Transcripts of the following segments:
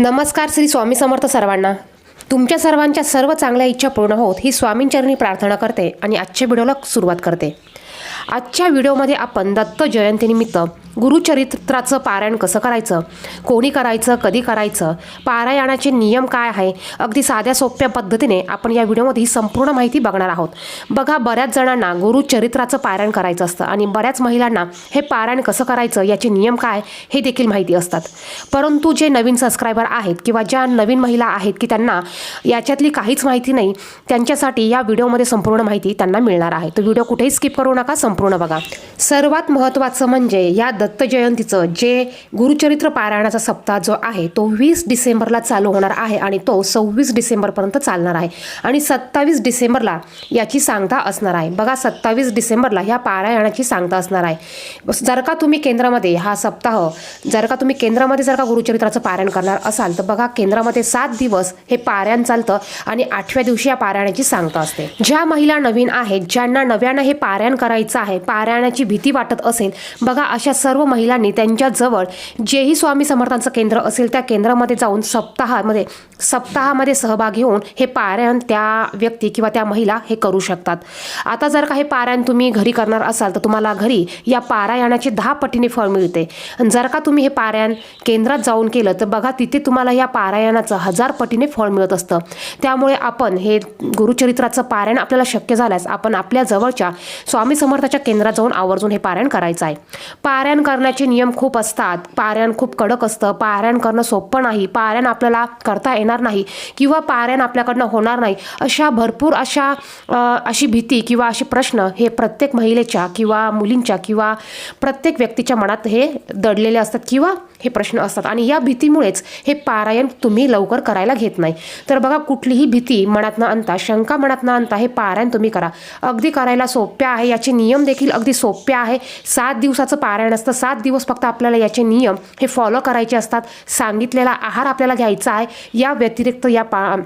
नमस्कार श्री स्वामी समर्थ सर्वांना. तुमच्या सर्वांच्या सर्व चांगल्या इच्छा पूर्ण होत ही स्वामींचरणी प्रार्थना करते आणि आजच्या व्हिडिओला सुरुवात करते. आजच्या व्हिडिओमध्ये आपण दत्त जयंतीनिमित्त गुरुचरित्राचं पारायण कसं करायचं? कोणी करायचं? कधी करायचं? पारायणाचे नियम काय आहे? अगदी साध्या सोप्या पद्धतीने आपण या व्हिडिओमध्ये ही संपूर्ण माहिती बघणार आहोत. बघा बऱ्याच जणांना गुरुचरित्राचं पारायण करायचं असतं आणि बऱ्याच महिलांना हे पारायण कसं करायचं याचे नियम काय हे देखील माहिती असतात. परंतु जे नवीन सबस्क्रायबर आहेत किंवा ज्या नवीन महिला आहेत की त्यांना याच्यातली काहीच माहिती नाही त्यांच्यासाठी या व्हिडिओमध्ये संपूर्ण माहिती त्यांना मिळणार आहे. तो व्हिडिओ कुठेही स्किप करू नका संपूर्ण बघा. सर्वात महत्त्वाचं म्हणजे या द दत्तजयंतीचं जे गुरुचरित्र पारायणाचा सप्ताह जो आहे तो वीस डिसेंबरला चालू होणार आहे आणि तो सव्वीस डिसेंबरपर्यंत चालणार आहे. आणि सत्तावीस डिसेंबरला याची सांगता असणार आहे. बघा सत्तावीस डिसेंबरला ह्या पारायणाची सांगता असणार आहे. जर का तुम्ही केंद्रामध्ये हा सप्ताह जर का तुम्ही केंद्रामध्ये जर का गुरुचरित्राचं पारायण करणार असाल तर बघा केंद्रामध्ये सात दिवस हे पारायण चालतं आणि आठव्या दिवशी या पारायणाची सांगता असते. ज्या महिला नवीन आहेत ज्यांना नव्यानं हे पारायण करायचं आहे पारायणाची भीती वाटत असेल बघा अशा सर्व सर्व महिलांनी त्यांच्या जवळ जेही स्वामी समर्थांचं केंद्र असेल त्या केंद्रामध्ये जाऊन सप्ताहामध्ये सप्ताहामध्ये सहभागी होऊन हे पारायण त्या व्यक्ती किंवा त्या महिला हे करू शकतात. आता जर का हे पारायण तुम्ही घरी करणार असाल तर तुम्हाला घरी या पारायणाचे दहा पटीने फळ मिळते. जर का तुम्ही हे पारायण केंद्रात जाऊन केलं तर बघा तिथे तुम्हाला या पारायणाचं हजार पटीने फळ मिळत असतं. त्यामुळे आपण हे गुरुचरित्राचं पारायण आपल्याला शक्य झाल्यास आपण आपल्या जवळच्या स्वामी समर्थाच्या केंद्रात जाऊन आवर्जून हे पारायण करायचं आहे. पारायण करण्याचे नियम खूप असतात. पारायण खूप कडक असतं. पारायण करणं सोपं नाही. पारायण आपल्याला करता येणार नाही किंवा पारायण आपल्याकडनं होणार नाही. अशा भरपूर अशा अशी भीती किंवा असे प्रश्न हे प्रत्येक महिलेच्या किंवा मुलींच्या किंवा प्रत्येक व्यक्तीच्या मनात हे दडलेले असतात किंवा हे प्रश्न असतात. आणि या भीतीमुळेच हे पारायण तुम्ही लवकर करायला घेत नाही. तर बघा कुठलीही भीती मनात न आणता शंका मनात न आणता हे पारायण तुम्ही करा. अगदी करायला सोप्या आहे. याचे नियम देखील अगदी सोपे आहे. सात दिवसाचं पारायण असतं. सात दिवस फक्त आपल्याला याचे नियम हे फॉलो करायचे असतात. सांगितलेला आहार आपल्याला घ्यायचा आहे. या व्यतिरिक्त या पा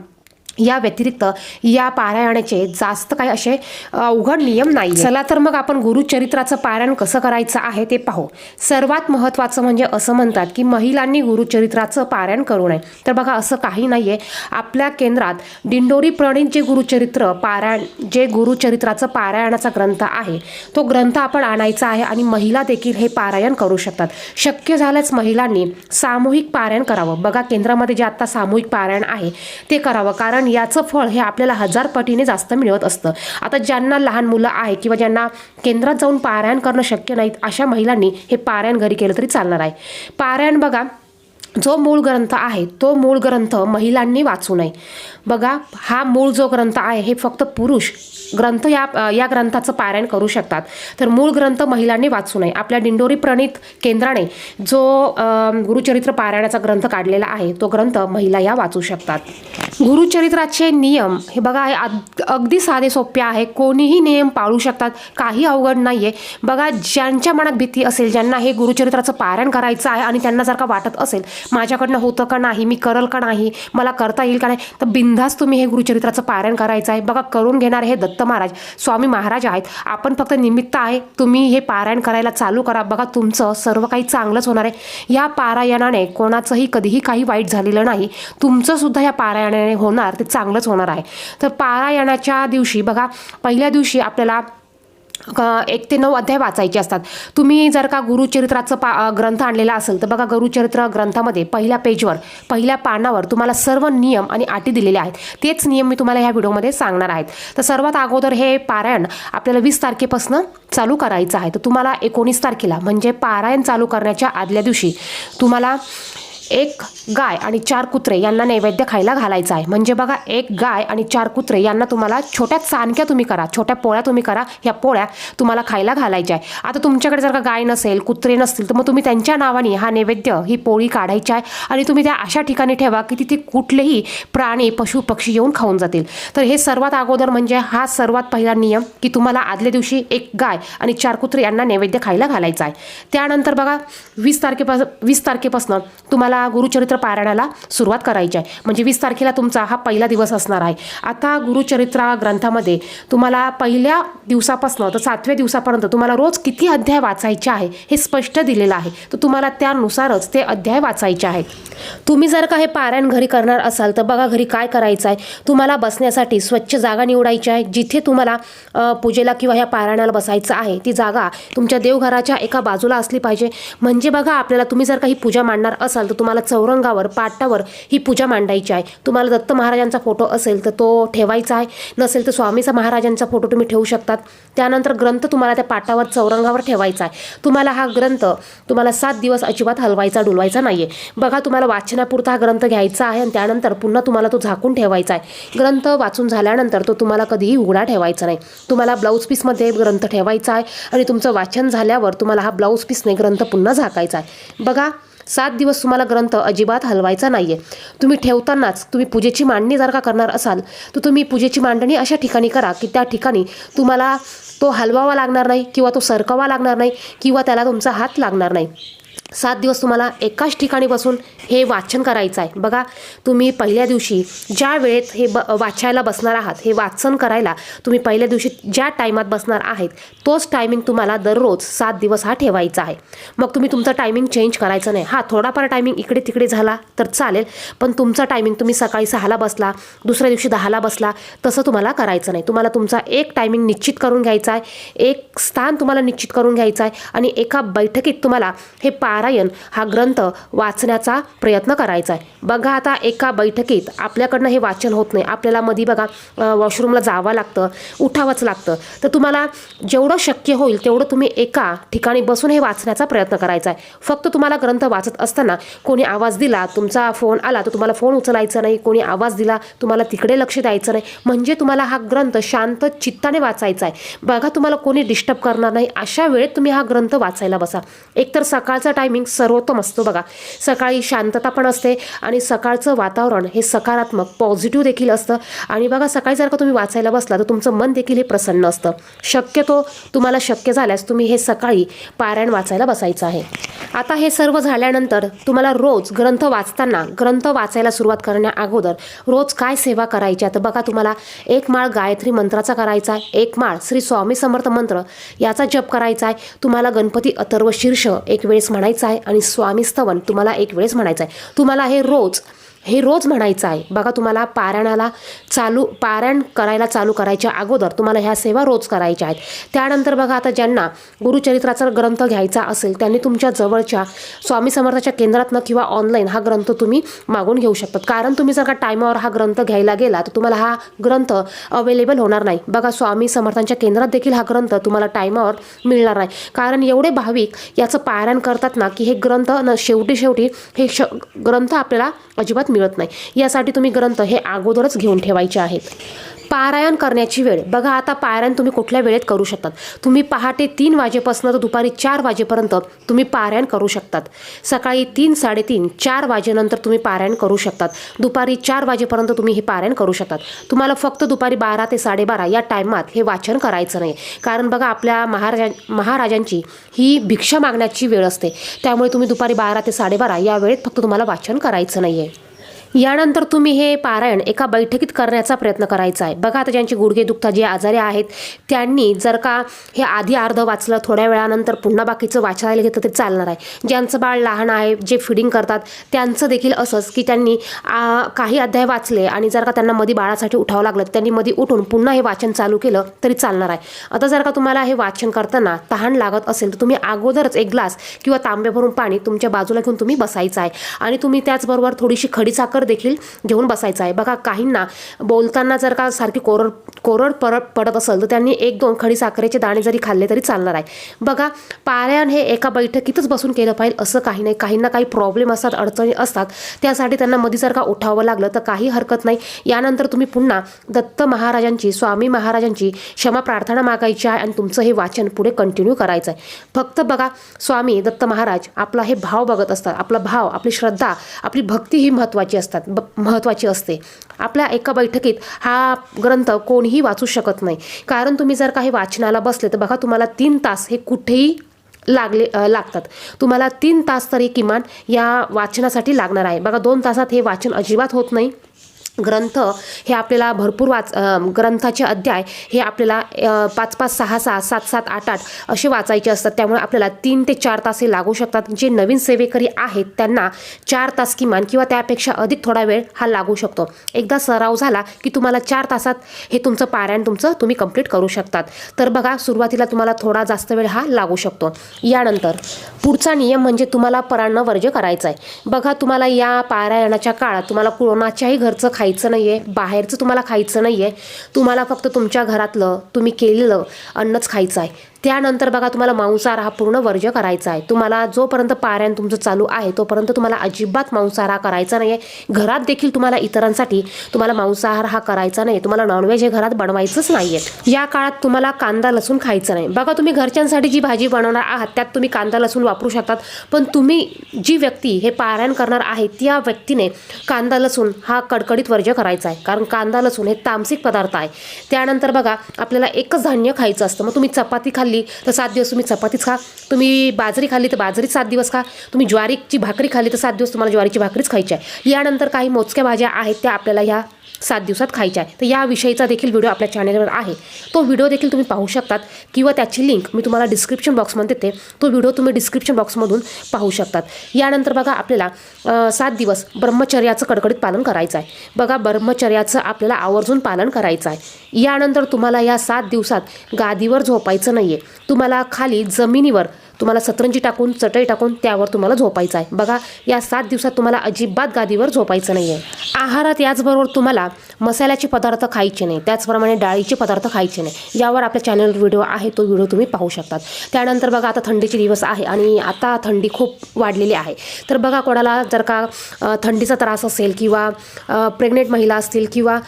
या व्यतिरिक्त या पारायणाचे जास्त काही असे अवघड नियम नाही चला तर मग आपण गुरुचरित्राचं पारायण कसं करायचं आहे ते पाहू. सर्वात महत्त्वाचं म्हणजे असं म्हणतात की महिलांनी गुरुचरित्राचं पारायण करू नये. तर बघा असं काही नाही आहे आपल्या केंद्रात दिंडोरी प्रणित जे गुरुचरित्र पारायण जे गुरुचरित्राचं पारायणाचा ग्रंथ आहे तो ग्रंथ आपण आणायचा आहे आणि महिला देखील हे पारायण करू शकतात. शक्य झाल्यास महिलांनी सामूहिक पारायण करावं. बघा केंद्रामध्ये जे आत्ता सामूहिक पारायण आहे ते करावं. कारण याचं फळ हे आपल्याला हजार पटीने जास्त मिळत असतं. आता ज्यांना लहान मुलं आहे किंवा ज्यांना केंद्रात जाऊन पारायण करणं शक्य नाहीत अशा महिलांनी हे पारायण घरी केलं तरी चालणार आहे. पारायण बघा जो मूळ ग्रंथ आहे तो मूळ ग्रंथ महिलांनी वाचू नये. बघा हा मूळ जो ग्रंथ आहे हे फक्त पुरुष ग्रंथ या या ग्रंथाचं पारायण करू शकतात. तर मूळ ग्रंथ महिलांनी वाचू नये. आपल्या दिंडोरी प्रणित केंद्राने जो गुरुचरित्र पारायणाचा ग्रंथ काढलेला आहे तो ग्रंथ महिला या वाचू शकतात. गुरुचरित्राचे नियम हे बघा हे अग- अगदी साधे सोपे आहे. कोणीही नियम पाळू शकतात काही अवघड नाही आहे बघा ज्यांच्या मनात भीती असेल ज्यांना हे गुरुचरित्राचं पारायण करायचं आहे आणि त्यांना जर का वाटत असेल माझ्याकडनं होतं का नाही मी करल का नाही मला करता येईल का नाही तर बिंधास तुम्ही हे गुरुचरित्राचं पारायण करायचं आहे. बघा करून घेणारे हे दत्त महाराज. स्वामी महाराज आहेत. आपण फक्त निमित्त आहे. तुम्ही हे पारायण करायला चालू करा. बघा तुमचं सर्व काही चांगलंच होणार आहे. या पारायणाने कोणाचंही कधीही काही वाईट झालेलं नाही. तुमचं सुद्धा या पारायणाने होणार ते चांगलंच होणार आहे. तर पारायणाच्या दिवशी बघा पहिल्या दिवशी आपल्याला एक ते नऊ अध्याय वाचायचे असतात. तुम्ही जर का गुरुचरित्राचं पा ग्रंथ आणलेला असेल तर बघा गुरुचरित्र ग्रंथामध्ये पहिल्या पेजवर पहिल्या पानावर तुम्हाला सर्व नियम आणि अटी दिलेले आहेत. तेच नियम मी तुम्हाला ह्या व्हिडिओमध्ये सांगणार आहेत. तर सर्वात अगोदर हे पारायण आपल्याला वीस तारखेपासून चालू करायचं आहे. तर तुम्हाला एकोणीस तारखेला म्हणजे पारायण चालू करण्याच्या आदल्या दिवशी तुम्हाला एक गाय आणि चार कुत्रे यांना नैवेद्य खायला घालायचा आहे. म्हणजे बघा एक गाय आणि चार कुत्रे यांना तुम्हाला छोट्या चाणक्या तुम्ही करा छोट्या पोळ्या तुम्ही करा ह्या पोळ्या तुम्हाला खायला घालायच्या आहे. आता तुमच्याकडे जर का गाय नसेल कुत्रे नसतील तर मग तुम्ही त्यांच्या नावाने हा नैवेद्य ही पोळी काढायची आहे आणि तुम्ही त्या अशा ठिकाणी ठेवा की तिथे कुठलेही प्राणी पशु पक्षी येऊन खाऊन जातील. तर हे सर्वात अगोदर म्हणजे हा सर्वात पहिला नियम की तुम्हाला आदल्या दिवशी एक गाय आणि चार कुत्रे यांना नैवेद्य खायला घालायचा आहे. त्यानंतर बघा वीस तारखेपासून वीस तारखेपासून तुम्हाला तुम्हाला गुरुचरित्र पारायणाला सुरुवात करायची आहे. म्हणजे वीस तारखेला तुमचा हा पहिला दिवस असणार आहे. आता गुरुचरित्र ग्रंथामध्ये तुम्हाला पहिल्या दिवसापासून तर सातव्या दिवसापर्यंत तुम्हाला रोज किती अध्याय वाचायचे आहे हे स्पष्ट दिलेलं आहे. तर तुम्हाला त्यानुसारच ते अध्याय वाचायचे आहेत. तुम्ही जर का हे पारायण घरी करणार असाल तर बघा घरी काय करायचं आहे. तुम्हाला बसण्यासाठी स्वच्छ जागा निवडायची आहे. जिथे तुम्हाला पूजेला किंवा ह्या पारायणाला बसायचं आहे ती जागा तुमच्या देवघराच्या एका बाजूला असली पाहिजे. म्हणजे बघा आपल्याला तुम्ही जर काही पूजा मांडणार असाल तर तुम्हाला चौरंगावर पाटावर ही पूजा मांडायची आहे. तुम्हाला दत्त महाराजांचा फोटो असेल तर तो ठेवायचा आहे. नसेल तर स्वामीचा महाराजांचा फोटो तुम्ही ठेवू शकतात. त्यानंतर ग्रंथ तुम्हाला त्या पाटावर चौरंगावर ठेवायचा आहे. तुम्हाला हा ग्रंथ तुम्हाला सात दिवस अजिबात हलवायचा डुलवायचा नाही आहे बघा तुम्हाला वाचनापुरता हा ग्रंथ घ्यायचा आहे आणि त्यानंतर पुन्हा तुम्हाला तो झाकून ठेवायचा आहे. ग्रंथ वाचून झाल्यानंतर तो तुम्हाला कधीही उघडा ठेवायचा नाही. तुम्हाला ब्लाऊज पीसमध्ये ग्रंथ ठेवायचा आहे आणि तुमचं वाचन झाल्यावर तुम्हाला हा ब्लाऊज पीसने ग्रंथ पुन्हा झाकायचा आहे. बघा सात दिवस तुम्हाला ग्रंथ अजिबात हलवायचा नाही आहे तुम्ही ठेवतानाच तुम्ही पूजेची मांडणी जर का करणार असाल तर तुम्ही पूजेची मांडणी अशा ठिकाणी करा की त्या ठिकाणी तुम्हाला तो हलवावा लागणार नाही किंवा तो सरकवा लागणार नाही किंवा त्याला तुमचा हात लागणार नाही. सात दिवस तुम्हाला एकाच ठिकाणी बसून हे वाचन करायचं आहे. बघा तुम्ही पहिल्या दिवशी ज्या वेळेत हे ब वाचायला बसणार आहात हे वाचन करायला तुम्ही पहिल्या दिवशी ज्या टायमात बसणार आहेत तोच टायमिंग तुम्हाला दररोज सात दिवस हा ठेवायचा आहे. मग तुम्ही तुमचा टायमिंग चेंज करायचं नाही. हा थोडाफार टायमिंग इकडे तिकडे झाला तर चालेल पण तुमचा टायमिंग तुम्ही सकाळी सहाला बसला दुसऱ्या दिवशी दहाला बसला तसं तुम्हाला करायचं नाही. तुम्हाला तुमचा एक टायमिंग निश्चित करून घ्यायचा आहे एक स्थान तुम्हाला निश्चित करून घ्यायचं आहे आणि एका बैठकीत तुम्हाला हे नारायण हा ग्रंथ वाचण्याचा प्रयत्न करायचा आहे बघा आता एका बैठकीत आपल्याकडनं हे वाचन होत नाही. आपल्याला मधी बघा वॉशरूमला जावं लागतं उठावंच लागतं. तर तुम्हाला जेवढं शक्य होईल तेवढं तुम्ही एका ठिकाणी बसून हे वाचण्याचा प्रयत्न करायचा आहे फक्त तुम्हाला ग्रंथ वाचत असताना कोणी आवाज दिला तुमचा फोन आला तर तुम्हाला फोन उचलायचा नाही. कोणी आवाज दिला तुम्हाला तिकडे लक्ष द्यायचं नाही. म्हणजे तुम्हाला हा ग्रंथ शांत चित्ताने वाचायचा आहे बघा तुम्हाला कोणी डिस्टर्ब करणार नाही. अशा वेळेत तुम्ही हा ग्रंथ वाचायला बसा. एकतर सकाळचा टाईम टायमिंग सर्वोत्तम असतो बघा. सकाळी शांतता पण असते आणि सकाळचं वातावरण हे सकारात्मक पॉझिटिव्ह देखील असतं. आणि बघा सकाळी जर का तुम्ही वाचायला बसला तर तुमचं मन देखील हे प्रसन्न असतं. शक्यतो तुम्हाला शक्य झाल्यास तुम्ही हे सकाळी पारायण वाचायला बसायचं आहे. आता हे सर्व झाल्यानंतर तुम्हाला रोज ग्रंथ वाचताना ग्रंथ वाचायला सुरुवात करण्या अगोदर रोज काय सेवा करायची? आहे तर बघा तुम्हाला एक माळ गायत्री मंत्राचा करायचा आहे एक माळ श्री स्वामी समर्थ मंत्र याचा जप करायचा आहे. तुम्हाला गणपती अथर्व शीर्ष एक वेळेस म्हणायचं आहे आणि स्वामी स्तवन तुम्हाला एक वेळेस म्हणायचं आहे तुम्हाला हे रोज हे रोज म्हणायचं आहे. बघा तुम्हाला पारायणाला चालू पारायण करायला चालू करायच्या अगोदर तुम्हाला ह्या सेवा रोज करायच्या आहेत. त्यानंतर बघा आता ज्यांना गुरुचरित्राचा ग्रंथ घ्यायचा असेल त्यांनी तुमच्या जवळच्या स्वामी समर्थाच्या केंद्रातनं किंवा ऑनलाईन हा ग्रंथ तुम्ही मागून घेऊ शकतात. कारण तुम्ही जर का टायमावर हा ग्रंथ घ्यायला गेला तर तुम्हाला हा ग्रंथ अवेलेबल होणार नाही. बघा स्वामी समर्थांच्या केंद्रात देखील हा ग्रंथ तुम्हाला टायमावर मिळणार नाही. कारण एवढे भाविक याचं पारायण करतात ना की हे ग्रंथ न शेवटी शेवटी हे श ग्रंथ आपल्याला अजिबात मिळत नाही. यासाठी तुम्ही ग्रंथ हे अगोदरच घेऊन ठेवायचे आहेत. पारायण करण्याची वेळ. बघा आता पारायण तुम्ही कुठल्या वेळेत करू शकतात? तुम्ही पहाटे तीन वाजेपासून तर दुपारी चार वाजेपर्यंत तुम्ही पारायण करू शकतात. सकाळी तीन साडेतीन चार वाजेनंतर तुम्ही पारायण करू शकतात. दुपारी चार वाजेपर्यंत तुम्ही हे पारायण करू शकतात. तुम्हाला फक्त दुपारी बारा ते साडेबारा या टायमात हे वाचन करायचं नाही. कारण बघा आपल्या महाराजा महाराजांची ही भिक्षा मागण्याची वेळ असते. त्यामुळे तुम्ही दुपारी बारा ते साडेबारा या वेळेत फक्त तुम्हाला वाचन करायचं नाही आहे यानंतर तुम्ही हे पारायण एका बैठकीत करण्याचा प्रयत्न करायचा आहे. बघा आता ज्यांची गुडघे दुखतात जे आजारी आहेत त्यांनी जर का हे आधी अर्ध वाचलं थोड्या वेळानंतर पुन्हा बाकीचं वाचायला घेतलं ते चालणार आहे. ज्यांचं बाळ लहान आहे जे फिडिंग करतात त्यांचं देखील असंच की त्यांनी आ, काही अध्याय वाचले आणि जर का त्यांना मधी बाळासाठी उठावं लागलं त्यांनी मध्ये उठून पुन्हा हे वाचन चालू केलं तरी चालणार आहे. आता जर का तुम्हाला हे वाचन करताना तहान लागत असेल तर तुम्ही अगोदरच एक ग्लास किंवा तांबे भरून पाणी तुमच्या बाजूला घेऊन तुम्ही बसायचं आहे. आणि तुम्ही त्याचबरोबर थोडीशी खडी साखर देखील घेऊन बसायचं आहे. बघा काहींना बोलताना जर का सारखी कोरड कोरड परत पडत असेल तर त्यांनी एक दोन खडी साखरेचे दाणे जरी खाल्ले तरी चालणार आहे. बघा पारायण हे एका बैठकीतच बसून केलं पाहिजे असं काही नाही. काहींना काही प्रॉब्लेम असतात अडचणी असतात त्यासाठी त्यांना मध्ये जर का उठावं लागलं तर काही हरकत नाही. यानंतर तुम्ही पुन्हा दत्त महाराजांची स्वामी महाराजांची क्षमा प्रार्थना मागायची आहे आणि तुमचं हे वाचन पुढे कंटिन्यू करायचं आहे फक्त बघा स्वामी दत्त महाराज आपला हे भाव बघत असतात. आपला भाव आपली श्रद्धा आपली भक्ती ही महत्त्वाची असतात. ब महत्त्वाची असते. आपल्या एका बैठकीत हा ग्रंथ कोणीही वाचू शकत नाही. कारण तुम्ही जर काही वाचनाला बसले तर बघा तुम्हाला तीन तास हे कुठेही लागले लागतात. तुम्हाला तीन तास तरी किमान या वाचनासाठी लागणार आहे. बघा दोन तासात हे वाचन अजिबात होत नाही. ग्रंथ हे आपल्याला भरपूर वाच ग्रंथाचे अध्याय हे आपल्याला पाच पाच सहा सहा सात सात आठ आठ असे वाचायचे असतात. त्यामुळे आपल्याला तीन ते चार तास हे लागू शकतात. जे नवीन सेवेकरी आहेत त्यांना चार तास किमान किंवा त्यापेक्षा अधिक थोडा वेळ हा लागू शकतो. एकदा सराव झाला की तुम्हाला चार तासात हे तुमचं पारायण तुमचं तुम्ही कंप्लीट करू शकतात. तर बघा सुरुवातीला तुम्हाला थोडा जास्त वेळ हा लागू शकतो. यानंतर पुढचा नियम म्हणजे तुम्हाला परान्न वर्ज्य करायचा आहे बघा तुम्हाला या पारायणाच्या काळात तुम्हाला कोणाच्याही घरचं खायचं नाही आहे बाहेरचं तुम्हाला खायचं नाही आहे तुम्हाला फक्त तुमच्या घरातलं तुम्ही केलेलं अन्नच खायचं आहे. त्यानंतर बघा तुम्हाला मांसाहार हा पूर्ण वर्ज्य करायचा आहे. तुम्हाला जोपर्यंत पारायण तुमचं चालू आहे तोपर्यंत तुम्हाला अजिबात मांसाहार हा करायचा नाही आहे घरात देखील तुम्हाला इतरांसाठी तुम्हाला मांसाहार हा करायचा नाही तुम्हाला नॉनव्हेज हे घरात बनवायचंच नाही आहे या काळात तुम्हाला कांदा लसूण खायचं नाही. बघा तुम्ही घरच्यांसाठी जी भाजी बनवणार आहात त्यात तुम्ही कांदा लसूण वापरू शकतात. पण तुम्ही जी व्यक्ती हे पारायण करणार आहे त्या व्यक्तीने कांदा लसूण हा कडकडीत वर्ज्य करायचा आहे. कारण कांदा लसूण हे तामसिक पदार्थ आहे. त्यानंतर बघा आपल्याला एकच धान्य खायचं असतं. मग तुम्ही चपाती खाल्ली तर सात दिवस तुम्ही चपातीच खा. तुम्ही बाजरी खाल्ली तर बाजरीच सात दिवस खा. तुम्ही ज्वारीची भाकरी खाल्ली तर सात दिवस तुम्हाला ज्वारीची भाकरीच खायची आहे. यानंतर काही मोजक्या भाज्या आहेत त्या आपल्याला ह्या सात दिवसात खायच्या आहे. तर या विषयीचा देखील व्हिडिओ आपल्या चॅनलवर आहे. तो व्हिडिओ देखील तुम्ही पाहू शकतात किंवा त्याची लिंक मी तुम्हाला डिस्क्रिप्शन बॉक्समध्ये देते. तो व्हिडिओ तुम्ही डिस्क्रिप्शन बॉक्समधून पाहू शकतात. यानंतर बघा आपल्याला सात दिवस ब्रह्मचर्याचं कडकडीत पालन करायचं आहे. बघा ब्रह्मचर्याचं आपल्याला आवर्जून पालन करायचं आहे. यानंतर तुम्हाला या सात दिवसात गादीवर झोपायचं नाही आहे तुम्हाला खाली जमिनीवर तुम्हाला सतरंजी टाकून चटई टाकून त्यावर तुम्हाला झोपायचं आहे. बघा या सात दिवसात तुम्हाला अजिबात गादीवर झोपायचं नाही आहे आहारात याचबरोबर तुम्हाला मसाल्याचे पदार्थ खायचे नाही. त्याचप्रमाणे डाळीचे पदार्थ खायचे नाही. यावर आपल्या चॅनल व्हिडिओ आहे तो व्हिडिओ तुम्ही पाहू शकतात. त्यानंतर बघा आता थंडीचे दिवस आहे आणि आता थंडी खूप वाढलेली आहे. तर बघा कोणाला जर का थंडीचा त्रास असेल किंवा प्रेग्नेंट महिला असतील किंवा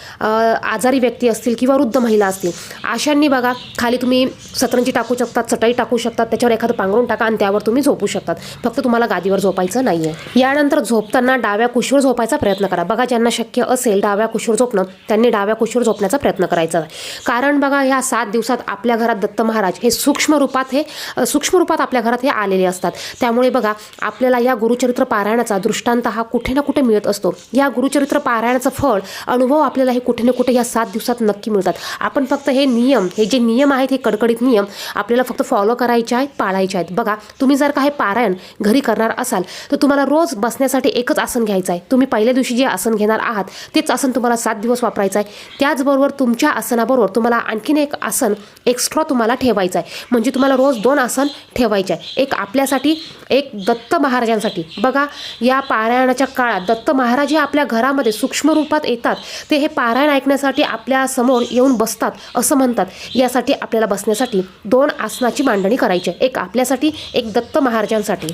आजारी व्यक्ती असतील किंवा वृद्ध महिला असतील अशांनी बघा खाली तुम्ही सतरंजी टाकू शकतात चटई टाकू शकतात त्याच्यावर एखादं पांघरून टाका आणि त्यावर तुम्ही झोपू शकतात. फक्त तुम्हाला गादीवर झोपायचं नाही आहे यानंतर झोपताना डाव्या कुशीवर झोपायचा प्रयत्न करा. बघा ज्यांना शक्य असेल डाव्या कुशीवर झोपणं त्यांनी डाव्या कुशीवर झोपण्याचा प्रयत्न करायचा. कारण बघा ह्या सात दिवसात आपल्या घरात दत्त महाराज हे सूक्ष्म रूपात हे सूक्ष्म रूपात आपल्या घरात हे आलेले असतात. त्यामुळे बघा आपल्याला या गुरुचरित्र पारायणाचा दृष्टांत हा कुठे ना कुठे मिळत असतो. या गुरुचरित्र पारायणाचं फळ अनुभव आपल्याला हे कुठे ना कुठे या सात दिवसात नक्की मिळतात. आपण फक्त हे नियम हे जे नियम आहेत हे कडकडीत नियम आपल्याला फक्त फॉलो करायचे आहेत पाळायचे आहेत. बघा तुम्ही जर का हे पारायण घरी करणार असाल तर तुम्हाला रोज बसण्यासाठी एकच आसन घ्यायचं आहे. तुम्ही पहिल्या दिवशी जे आसन घेणार आहात तेच आसन तुम्हाला सात दिवस वापरायचं आहे. त्याचबरोबर तुमच्या आसनाबरोबर तुम्हाला आणखीन एक आसन एक्स्ट्रा तुम्हाला ठेवायचं आहे. म्हणजे तुम्हाला रोज दोन आसन ठेवायचे आहे. एक आपल्यासाठी एक दत्त महाराजांसाठी. बघा या पारायणाच्या काळात दत्त महाराज हे आपल्या घरामध्ये सूक्ष्म रूपात येतात. ते हे पारायण ऐकण्यासाठी आपल्यासमोर येऊन बसतात असं म्हणतात. यासाठी आपल्याला बसण्यासाठी दोन आसनाची मांडणी करायची आहे. एक आपल्यासाठी एक दत्त महाराजांसाठी.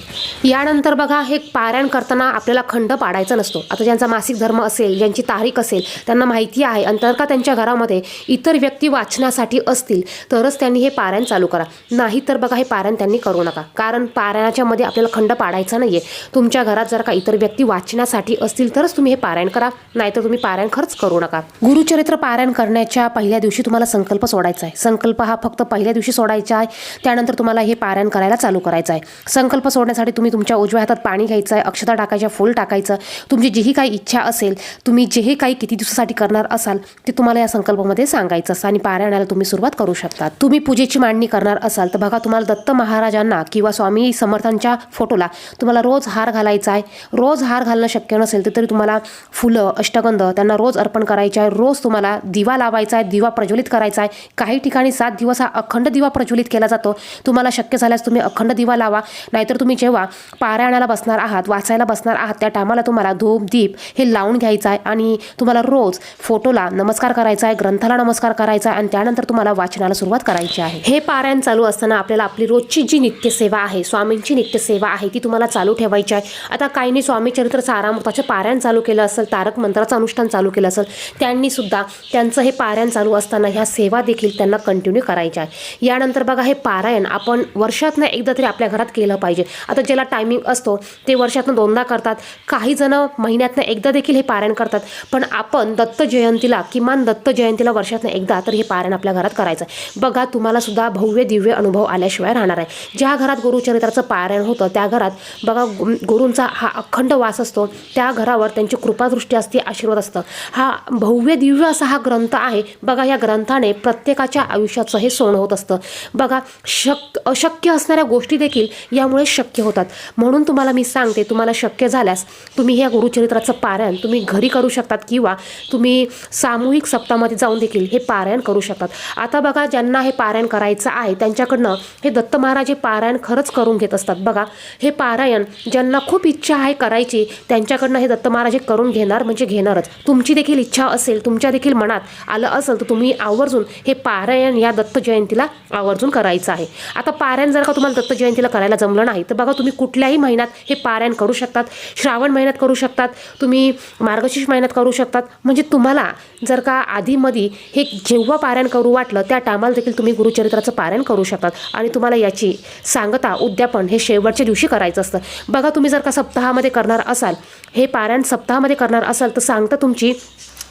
यानंतर बघा हे पारायण करताना आपल्याला खंड पाडायचा नसतो. आता ज्यांचा मासिक धर्म असेल ज्यांची तारीख असेल त्यांना माहिती आहे. आणि तर का त्यांच्या घरामध्ये इतर व्यक्ती वाचण्यासाठी असतील तरच त्यांनी हे पारायण चालू करा. नाही तर बघा हे पारायण त्यांनी करू नका. कारण पारायणाच्या मध्ये आपल्याला खंड पाडायचा नाही आहे तुमच्या घरात जर का इतर व्यक्ती वाचण्यासाठी असतील तरच तुम्ही हे पारायण करा. नाहीतर तुम्ही पारायण खरंच करू नका. गुरुचरित्र पारायण करण्याच्या पहिल्या दिवशी तुम्हाला संकल्प सोडायचा आहे. संकल्प हा फक्त पहिल्या दिवशी सोडायचा आहे. त्यानंतर तुम्हाला हे पारायण करायला चालू करायचं आहे. संकल्प सोडण्यासाठी तुम्ही तुमच्या उजव्या हातात पाणी घ्यायचं आहे अक्षता टाकायच्या फुल टाकायचं. तुमची जीही काही इच्छा असेल तुम्ही जेही काही किती दिवसासाठी करणार असाल ते तुम्हाला या संकल्पामध्ये सांगायचं असतं आणि पारायणाला तुम्ही सुरुवात करू शकता तुम्ही पूजेची मांडणी करणार असाल तर बघा तुम्हाला दत्त महाराजांना किंवा स्वामी समर्थांच्या फोटोला तुम्हाला रोज हार घालायचा आहे. रोज हार घालणं शक्य नसेल तर तरी तुम्हाला फुलं अष्टगंध त्यांना रोज अर्पण करायचे आहे. रोज तुम्हाला दिवा लावायचा आहे दिवा प्रज्वलित करायचा आहे. काही ठिकाणी सात दिवस हा अखंड दिवा प्रज्वलित केला जातो. तुम्हाला शक्य झाल्यास तुम्ही अखंड दिवा लावा नाहीतर तुम्ही जेव्हा पारायणाला बसणार आहात वाचायला बसणार आहात त्या टायमाला तुम्हाला धूप दीप हे लावून घ्यायचं आहे आणि तुम्हाला रोज फोटोला नमस्कार करायचा आहे ग्रंथाला नमस्कार करायचा आहे आणि त्यानंतर तुम्हाला वाचनाला सुरुवात करायची आहे. हे पारायण चालू असताना आपल्याला आपली रोजची जी नित्यसेवा आहे स्वामींची नित्यसेवा आहे ती तुम्हाला चालू ठेवायची आहे. आता काहींनी स्वामी चरित्र सारामृताचे पारायण चालू केलं असेल तारक मंत्राचं अनुष्ठान चालू केलं असेल त्यांनी सुद्धा त्यांचं हे पारायण चालू असताना ह्या सेवा देखील त्यांना कंटिन्यू करायच्या आहे. यानंतर बघा हे पारायण आपण वर्षातनं म्हणजे एकदा तरी आपल्या घरात केलं पाहिजे. आता ज्याला टायमिंग असतो ते वर्षातनं दोनदा करतात. काही जण महिन्यातनं एकदा देखील हे पारायण करतात. पण आपण दत्त जयंतीला किमान दत्त जयंतीला वर्षातनं एकदा तर हे पारायण आपल्या घरात करायचं. आहे बघा तुम्हाला सुद्धा भव्य दिव्य अनुभव आल्याशिवाय राहणार आहे. ज्या घरात गुरुचरित्राचं पारायण होतं त्या घरात बघा गुरूंचा हा अखंड वास असतो. त्या घरावर त्यांची कृपादृष्टी असते आशीर्वाद असतं. हा भव्य दिव्य असा हा ग्रंथ आहे. बघा या ग्रंथाने प्रत्येकाच्या आयुष्याचं हे सोनं होत असतं. बघा शक अशक्य असणाऱ्या गोष्टी देखील यामुळे शक्य होतात. म्हणून तुम्हाला मी सांगते तुम्हाला शक्य झाल्यास तुम्ही ह्या गुरुचरित्राचं पारायण तुम्ही घरी करू शकतात किंवा तुम्ही सामूहिक सप्तामध्ये जाऊन देखील हे पारायण करू शकतात. आता बघा ज्यांना हे पारायण करायचं आहे त्यांच्याकडनं हे दत्त महाराज हे पारायण खरंच करून घेत असतात. बघा हे पारायण ज्यांना खूप इच्छा आहे करायची त्यांच्याकडनं हे दत्त महाराज हे करून घेणार म्हणजे घेणारच. तुमची देखील इच्छा असेल तुमच्या देखील मनात आलं असेल तर तुम्ही आवर्जून हे पारायण या दत्त जयंतीला आवर्जून करायचं आहे. आता पारायण जर का तुम्हाला दत्त जयंतीला करायला जमलं नाही. तर बघा तुम्ही कुठल्याही महिन्यात हे पारायण करू शकतात श्रावण महिन्यात करू शकतात तुम्ही मार्गशीर्ष महिन्यात करू शकतात. म्हणजे तुम्हाला जर का आधीमध्ये हे जेव्हा पारायण करू वाटलं त्या टायमाला देखील तुम्ही गुरुचरित्राचं पारायण करू शकतात. आणि तुम्हाला याची सांगता उद्यापन हे शेवटच्या दिवशी करायचं असतं. बघा तुम्ही जर का सप्ताहामध्ये करणार असाल हे पारायण सप्ताहामध्ये करणार असाल तर सांगता तुमची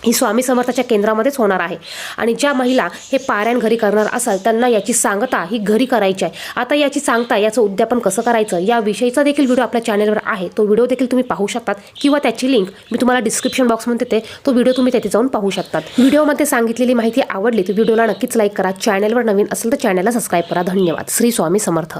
ही स्वामी समर्थाच्या केंद्रामध्येच होणार आहे. आणि ज्या महिला हे पारायण घरी करणार असाल त्यांना याची सांगता ही घरी करायची आहे. आता याची सांगता याचं उद्यापन कसं करायचं या विषयीचा देखील व्हिडिओ आपल्या चॅनलवर आहे. तो व्हिडिओ देखील तुम्ही पाहू शकतात किंवा त्याची लिंक मी तुम्हाला डिस्क्रिप्शन बॉक्समध्ये देते. तो व्हिडिओ तुम्ही तिथे जाऊन पाहू शकतात. व्हिडिओमध्ये सांगितलेली माहिती आवडली तर व्हिडिओला नक्कीच लाईक करा. चॅनलवर नवीन असेल तर चॅनलला सबस्क्राईब करा. धन्यवाद. श्री स्वामी समर्थ.